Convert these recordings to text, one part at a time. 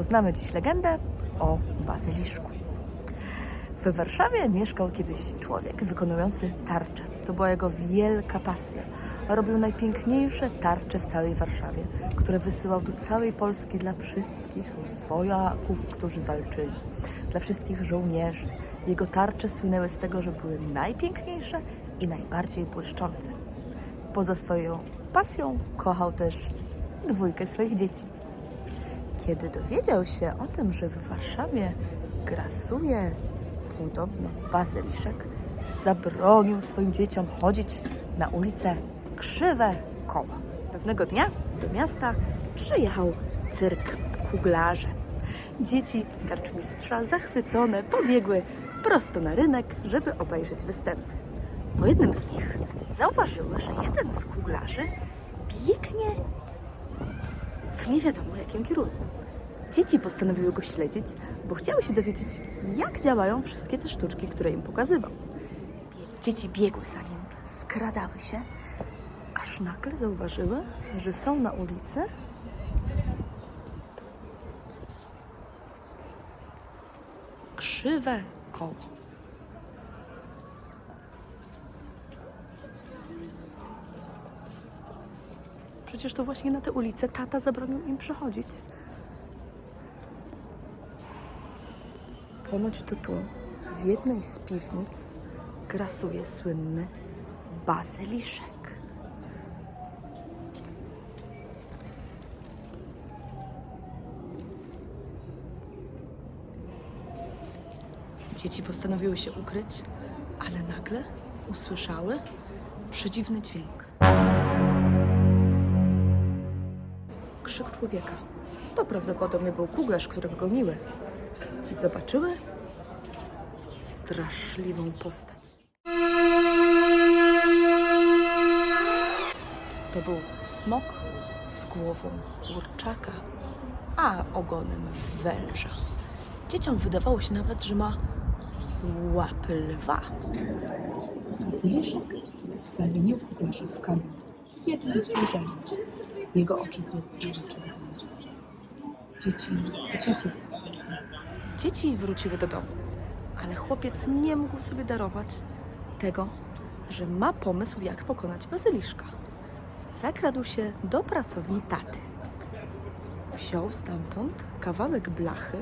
poznamy dziś legendę o bazyliszku. W Warszawie mieszkał kiedyś człowiek wykonujący tarcze. To była jego wielka pasja. Robił najpiękniejsze tarcze w całej Warszawie, które wysyłał do całej Polski dla wszystkich wojaków, którzy walczyli, dla wszystkich żołnierzy. Jego tarcze słynęły z tego, że były najpiękniejsze i najbardziej błyszczące. Poza swoją pasją kochał też dwójkę swoich dzieci. Kiedy dowiedział się o tym, że w Warszawie grasuje podobno bazyliszek, zabronił swoim dzieciom chodzić na ulicę krzywe koła. Pewnego dnia do miasta przyjechał cyrk kuglarzy. Dzieci tarczmistrza zachwycone pobiegły prosto na rynek, żeby obejrzeć występy. Po jednym z nich zauważyły, że jeden z kuglarzy biegnie w nie wiadomo jakim kierunku. Dzieci postanowiły go śledzić, bo chciały się dowiedzieć, jak działają wszystkie te sztuczki, które im pokazywał. Dzieci biegły za nim, skradały się, aż nagle zauważyły, że są na ulicy krzywe koło. Przecież to właśnie na tę ulicę tata zabronił im przechodzić. Ponoć to tu, w jednej z piwnic, grasuje słynny bazyliszek. Dzieci postanowiły się ukryć, ale nagle usłyszały przedziwny dźwięk. Krzyk człowieka. To prawdopodobnie był kuglarz, którego goniły. I zobaczyły straszliwą postać. To był smok z głową kurczaka, a ogonem węża. Dzieciom wydawało się nawet, że ma łapy lwa. Bazyliszek zamienił kuglarza w kamień. Jednym spojrzeniem. Jego oczy były. Dzieci uciekły w. Dzieci wróciły do domu, ale chłopiec nie mógł sobie darować tego, że ma pomysł, jak pokonać bazyliszka. Zakradł się do pracowni taty. Wziął stamtąd kawałek blachy,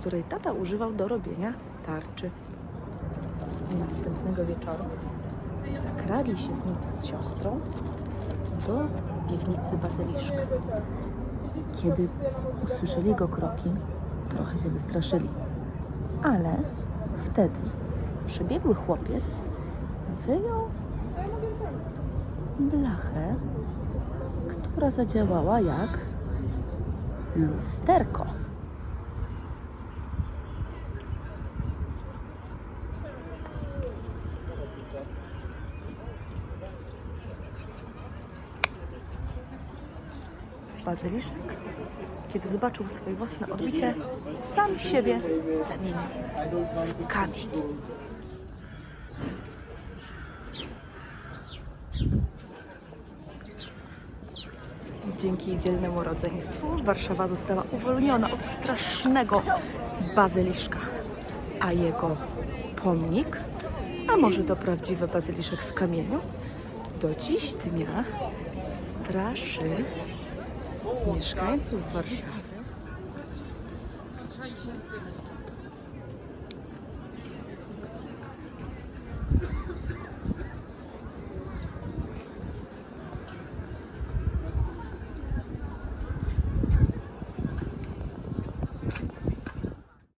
której tata używał do robienia tarczy. Następnego wieczoru zakradli się znów z siostrą do piwnicy bazyliszka. Kiedy usłyszeli jego kroki, trochę się wystraszyli. Ale wtedy przebiegły chłopiec wyjął blachę, która zadziałała jak lusterko. Bazyliszek, kiedy zobaczył swoje własne odbicie, sam siebie zamienił w kamień. Dzięki dzielnemu rodzeństwu Warszawa została uwolniona od strasznego bazyliszka, a jego pomnik, a może to prawdziwy bazyliszek w kamieniu, do dziś dnia straszy mieszkańców Warszawy